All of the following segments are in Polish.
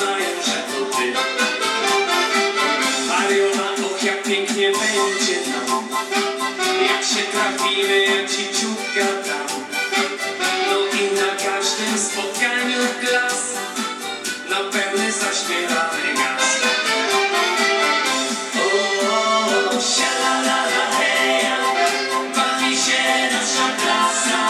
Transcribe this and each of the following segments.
poznaję, że to ty. Mariona, och jak pięknie będzie nam Jak się trafimy, ja ci ciupka dam. No i na każdym spotkaniu glas Na pełny zaśpiewany gaz. O, sialalala, heja Bawi się nasza klasa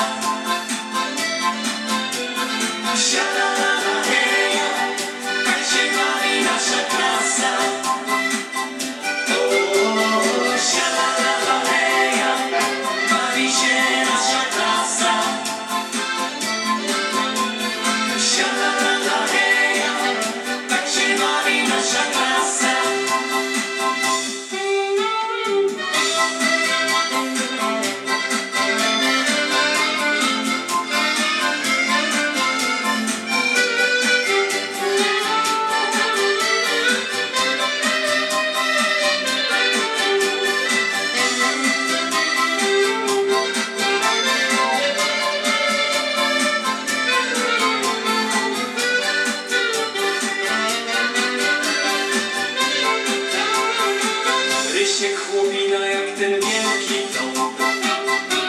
ten wielki dom.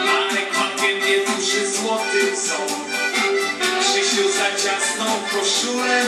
Marek pakiet duży złoty ząb. Krzysiu za ciasną koszulę